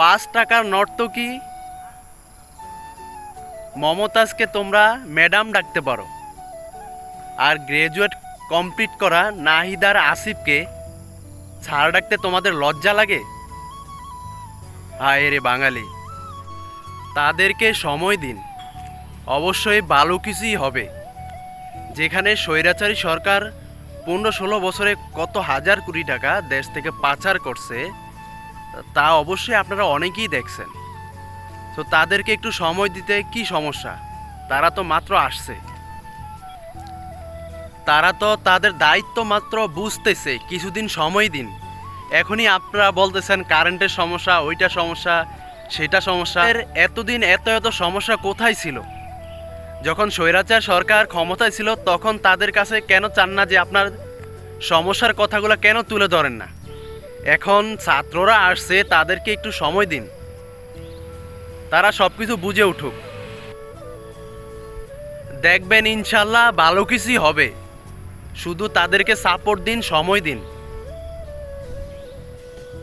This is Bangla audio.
পাঁচ টাকার নর্তকী মমতাজকে তোমরা ম্যাডাম ডাকতে পারো। আর গ্রাজুয়েট কমপ্লিট করা নাহিদার আসিফকে ছাড় ডাকতে তোমাদের লজ্জা লাগে? হায় রে বাঙালি, তাদেরকে সময় দিন। অবশ্যই ভালো কিছুই হবে। যেখানে স্বৈরাচারী সরকার পনেরো ষোলো বছরে কত হাজার কোটি টাকা দেশ থেকে পাচার করছে তা অবশ্যই আপনারা অনেকেই দেখছেন। তো তাদেরকে একটু সময় দিতে কি সমস্যা? তারা তো মাত্র আসছে। তারা তো তাদের দায়িত্ব মাত্র বুঝতেছে, কিছুদিন সময় দিন। এখনই আপনারা বলতেছেন কারেন্টের সমস্যা, ওইটা সমস্যা, সেটা সমস্যা। এতদিন এত এত সমস্যা কোথায় ছিল? যখন স্বৈরাচার সরকার ক্ষমতায় ছিল, তখন তাদের কাছে কেন চান না যে আপনার সমস্যার কথাগুলো কেন তুলে ধরেন না? এখন ছাত্ররা আসছে, তাদেরকে একটু সময় দিন। তারা সব কিছু বুঝে উঠুক। দেখবেন ইনশাল্লাহ ভালো কিছুই হবে। শুধু তাদেরকে সাপোর্ট দিন, সময় দিন।